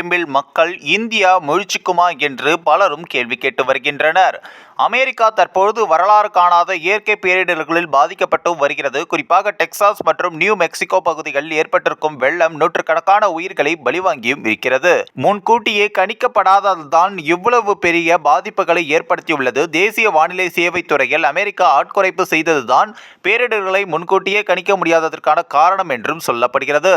விளிம்பில் மக்கள் இந்தியா முயற்சிக்குமா என்று பலரும் கேள்வி கேட்டு வருகின்றனர். அமெரிக்கா தற்பொழுது வரலாறு காணாத இயற்கை பேரிடர்களில் பாதிக்கப்பட்டு வருகிறது. குறிப்பாக டெக்சாஸ் மற்றும் நியூ மெக்சிகோ பகுதிகளில் ஏற்பட்டிருக்கும் வெள்ளம் நூற்றுக்கணக்கான உயிர்களை பலிவாங்கியும் இருக்கிறது. முன்கூட்டியே கணிக்கப்படாததுதான் இவ்வளவு பெரிய பாதிப்புகளை ஏற்படுத்தியுள்ளது. தேசிய வானிலை சேவை துறையில் அமெரிக்கா ஆட்குறைப்பு செய்ததுதான் பேரிடர்களை முன்கூட்டியே கணிக்க முடியாததற்கான காரணம் என்றும் சொல்லப்படுகிறது.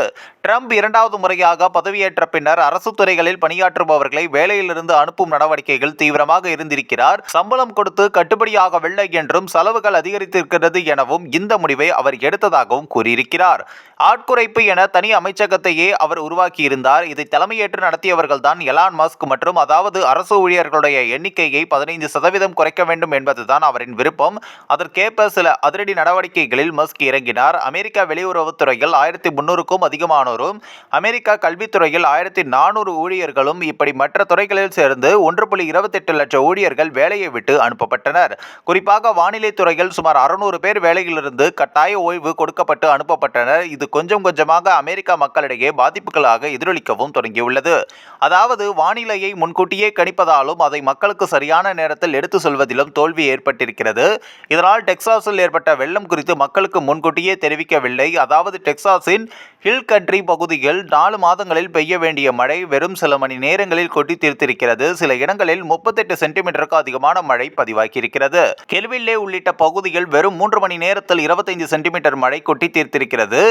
ட்ரம்ப் இரண்டாவது முறையாக பதவியேற்ற பின்னர் அரசு பொதுத்துறைகளில் பணியாற்றுபவர்களை வேலையிலிருந்து அனுப்பும் நடவடிக்கைகள் தீவிரமாக இருந்திருக்கிறார். சம்பளம் கொடுத்து கட்டுப்படியாகவில்லை என்றும் செலவுகள் அதிகரித்திருக்கிறது எனவும் இந்த முடிவை அவர் எடுத்ததாகவும் கூறியிருக்கிறார். ஆட்குறைப்பு என தனி அமைச்சகத்தையே அவர் உருவாக்கியிருந்தார். இதை தலைமையேற்று நடத்தியவர்கள் தான் எலான் மஸ்க் மற்றும் அதாவது அரசு ஊழியர்களுடைய எண்ணிக்கையை பதினைந்து சதவீதம் குறைக்க வேண்டும் என்பதுதான் அவரின் விருப்பம். அதற்கேற்ப சில அதிரடி நடவடிக்கைகளில் மஸ்க் இறங்கினார். அமெரிக்க வெளியுறவுத்துறையில் ஆயிரத்தி முன்னூறுக்கும் அதிகமானோரும் அமெரிக்கா கல்வித்துறையில் ஆயிரத்தி நானூறு ஊழியர்களும் இப்படி மற்ற துறைகளில் சேர்ந்து ஒன்று புள்ளி இருபத்தெட்டு லட்சம் ஊழியர்கள் வேலையை விட்டு அனுப்பப்பட்டனர். குறிப்பாக வானிலை துறையில் சுமார் அறுநூறு பேர் வேலையிலிருந்து கட்டாய ஓய்வு கொடுக்கப்பட்டு அனுப்பப்பட்டனர். இது கொஞ்சம் கொஞ்சமாக அமெரிக்கா மக்களிடையே பாதிப்புகளாக எதிரொலிக்கவும் தொடங்கியுள்ளது. அதாவது வானிலையை முன்கூட்டியே கணிப்பதாலும் அதை மக்களுக்கு சரியான நேரத்தில் எடுத்து சொல்வதிலும் தோல்வி ஏற்பட்டிருக்கிறது. இதனால் டெக்சாஸில் ஏற்பட்ட வெள்ளம் குறித்து மக்களுக்கு முன்கூட்டியே தெரிவிக்கவில்லை. அதாவது டெக்சாஸின் ஹில் கண்ட்ரி பகுதியில் நாலு மாதங்களில் பெய்ய வேண்டிய மழை வெறும் சில மணி நேரங்களில் கொட்டி தீர்த்திருக்கிறது. சில இடங்களில் முப்பத்தெட்டு சென்டிமீட்டருக்கு அதிகமான மழை பதிவாகியிருக்கிறது. கெல்வில்லே உள்ளிட்ட பகுதியில் வெறும் மூன்று மணி நேரத்தில் இருபத்தைந்து சென்டிமீட்டர் மழை கொட்டி தீர்த்திருக்கிறது.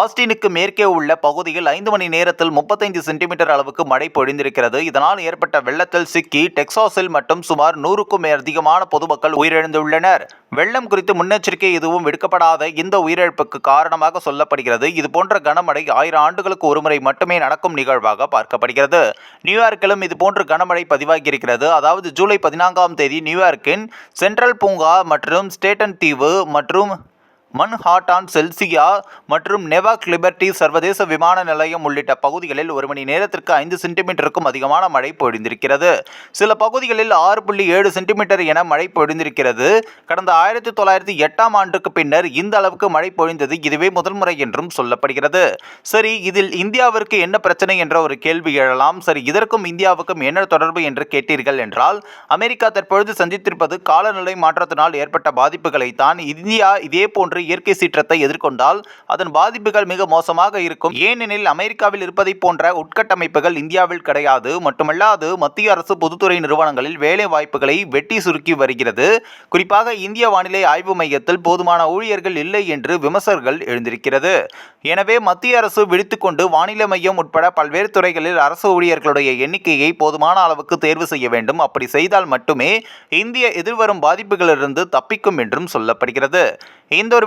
ஆஸ்டினுக்கு மேற்கே உள்ள பகுதியில் ஐந்து மணி நேரத்தில் முப்பத்தைந்து சென்டிமீட்டர் அளவுக்கு மழை பொழிந்திருக்கிறது. இதனால் ஏற்பட்ட வெள்ளத்தில் சிக்கி டெக்சாஸில் மட்டும் சுமார் நூறுக்கும் அதிகமான பொதுமக்கள் உயிரிழந்துள்ளனர். வெள்ளம் குறித்து முன்னெச்சரிக்கை எதுவும் விடுக்கப்படாத இந்த உயிரிழப்புக்கு காரணமாக சொல்லப்படுகிறது. இதுபோன்ற கனமழை ஆயிரம் ஆண்டுகளுக்கு ஒருமுறை மட்டுமே நடக்கும் நிகழ்வாக பார்க்கப்படுகிறது. நியூயார்க்கிலும் இதுபோன்று கனமழை பதிவாகியிருக்கிறது. அதாவது ஜூலை பதினான்காம் தேதி நியூயார்க்கின் சென்ட்ரல் பூங்கா மற்றும் ஸ்டேட்டன் தீவு மற்றும் மன்ஹாட்டான் செல்சியா மற்றும் நெவாக் லிபர்டி சர்வதேச விமான நிலையம் உள்ளிட்ட பகுதிகளில் ஒரு மணி நேரத்திற்கு ஐந்து சென்டிமீட்டருக்கும் அதிகமான மழை பொழிந்திருக்கிறது. சில பகுதிகளில் ஆறு புள்ளி ஏழு சென்டிமீட்டர் என மழை பொழிந்திருக்கிறது. கடந்த ஆயிரத்தி தொள்ளாயிரத்தி எட்டாம் ஆண்டுக்கு பின்னர் இந்த அளவுக்கு மழை பொழிந்தது இதுவே முதல் முறை என்றும் சொல்லப்படுகிறது. சரி இதில் இந்தியாவிற்கு என்ன பிரச்சனை என்ற ஒரு கேள்வி எழலாம். சரி இதற்கும் இந்தியாவுக்கும் என்ன தொடர்பு என்று கேட்டீர்கள் என்றால் அமெரிக்கா தற்பொழுது சந்தித்திருப்பது காலநிலை மாற்றத்தினால் ஏற்பட்ட பாதிப்புகளை தான் இந்தியா இதே போன்று இயற்கை சீற்றத்தை எதிர்கொண்டால் அதன் பாதிப்புகள் மிக மோசமாக இருக்கும். ஏனெனில் அமெரிக்காவில் இருப்பதை போன்ற உட்கட்டமைப்புகள் இந்தியாவில் கிடையாது. மட்டுமல்லாது மத்திய அரசு பொதுத்துறை நிறுவனங்களில் வேலை வாய்ப்புகளை வெட்டி சுருக்கி வருகிறது. குறிப்பாக இந்திய வானிலை ஆய்வு மையத்தில் போதுமான ஊழியர்கள் இல்லை என்று விமர்சகர்கள் எழுந்திருக்கிறது. எனவே மத்திய அரசு விழித்துக்கொண்டு வானிலை மையம் உட்பட பல்வேறு துறைகளில் அரசு ஊழியர்களுடைய எண்ணிக்கையை போதுமான அளவுக்கு தேர்வு செய்ய வேண்டும். அப்படி செய்தால் மட்டுமே இந்திய எதிர்வரும் பாதிப்புகளிலிருந்து தப்பிக்கும் என்றும் சொல்லப்படுகிறது. இந்த ஒரு